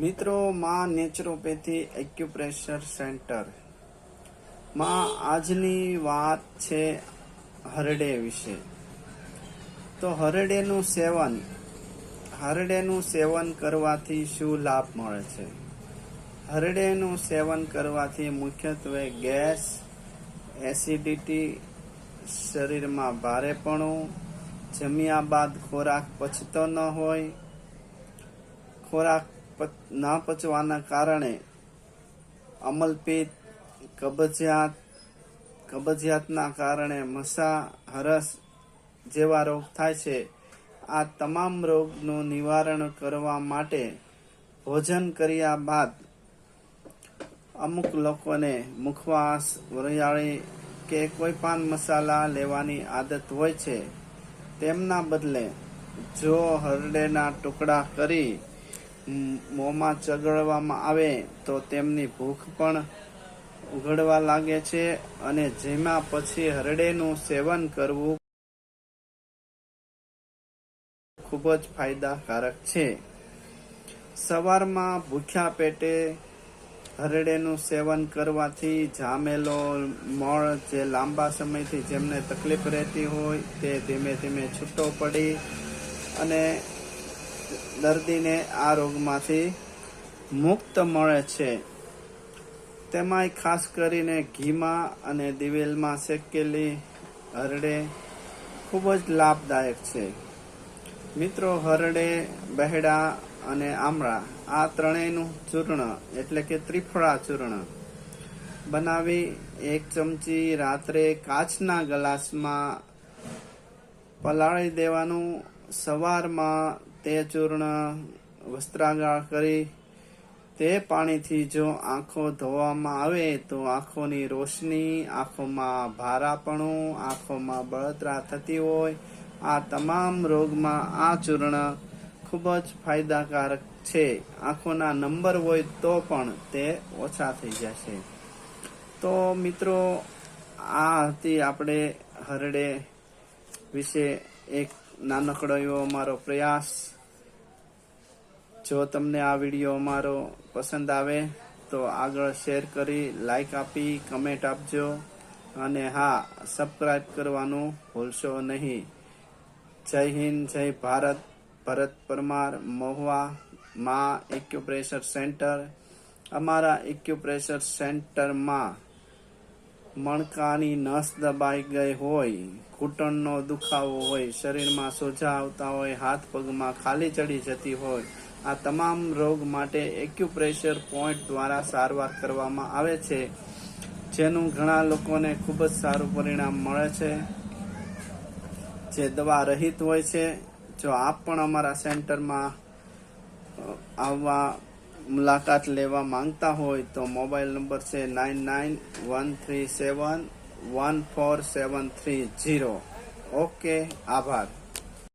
મિત્રો, માં naturopathy acupressure સેન્ટરમાં આજની વાત છે હરડે વિશે. તો હરડેનું સેવન હરડેનું સેવન કરવાથી શું લાભ મળે છે? હરડેનું સેવન કરવાથી મુખ્યત્વે ગેસ, એસિડિટી, શરીરમાં ભારેપણું, જમ્યા બાદ ખોરાક પચતો ન હોય, ખોરાક ના પચવાના કારણે અમલપેટ કબજિયાત, કબજિયાતના કારણે મસા, હરસ જેવા રોગ થાય છે. આ તમામ રોગનું નિવારણ કરવા માટે ભોજન કર્યા બાદ અમુક લોકોને મુખવાસ, વરિયાળી કે કોઈ પાન મસાલા લેવાની આદત હોય છે. તેમના બદલે જો હરડેના ટુકડા કરી મોંમાં ચગળવામાં આવે તો તેમની ભૂખ પણ ઉઘડવા લાગે છે અને જેમાં પછી હરડેનું સેવન કરવું ખૂબ જ ફાયદાકારક છે. સવારમાં ભૂખ્યા પેટે હરડેનું સેવન કરવાથી જામેલો મળ જે લાંબા સમયથી જેમને તકલીફ રહેતી હોય તે ધીમે ધીમે છૂટો પડી અને દર્દીને આ રોગમાંથી મુક્ત મળે છે. તેમાંય ખાસ કરીને ઘીમાં અને દિવેલમાં શેકેલી હરડે ખૂબ જ લાભદાયક છે. મિત્રો, હરડે, બહેડા અને આમળા આ ત્રણેયનું ચૂર્ણ એટલે કે ત્રિફળા ચૂર્ણ બનાવી એક ચમચી રાત્રે કાચના ગ્લાસમાં પલાળી દેવાનું સવારમાં તે ચૂર્ણ વસ્ત્રાગાળ કરી તે પાણીથી જો આંખો ધોવામાં આવે તો આંખોની રોશની, આંખોમાં ભારાપણું, આંખોમાં બળતરા થતી હોય. આ તમામ રોગમાં આ ચૂર્ણ ખૂબ જ ફાયદાકારક છે. આંખોના નંબર હોય તો પણ તે ઓછા થઈ જશે. તો મિત્રો, આ હતી આપણે હરડે વિશે એક નાનકડો એવો અમારો પ્રયાસ. જો તમને આ વીડિયો અમારો પસંદ આવે, તો આગળ શેર કરી લાઈક આપી કમેન્ટ આપજો. અને હા સબસ્ક્રાઈબ કરવાનું ભૂલશો નહીં. જય હિન્દ, જય ભારત. ભરત પરમાર, મહુવા, માં એક્યુપ્રેશર સેન્ટર અમારા એક્યુપ્રેશર સેન્ટરમાં મણકાની નસ દબાઈ ગઈ હોય, ઘૂંટણનો દુખાવો હોય, શરીરમાં સોજા આવતા હોય, હાથ પગમાં ખાલી ચડી જતી હોય, આ તમામ રોગ માટે એક્યુપ્રેશર પોઈન્ટ દ્વારા સારવાર કરવામાં આવે છે, જેનું ઘણા લોકોને ખૂબ જ સારું પરિણામ મળે છે. જે દવા રહિત હોય છે, જો આપ પણ અમારા સેન્ટરમાં આવવા મુલાકાત લેવા માંગતા હોય તો મોબાઈલ નંબર છે nine nine one three seven one four seven three zero okay, આભાર.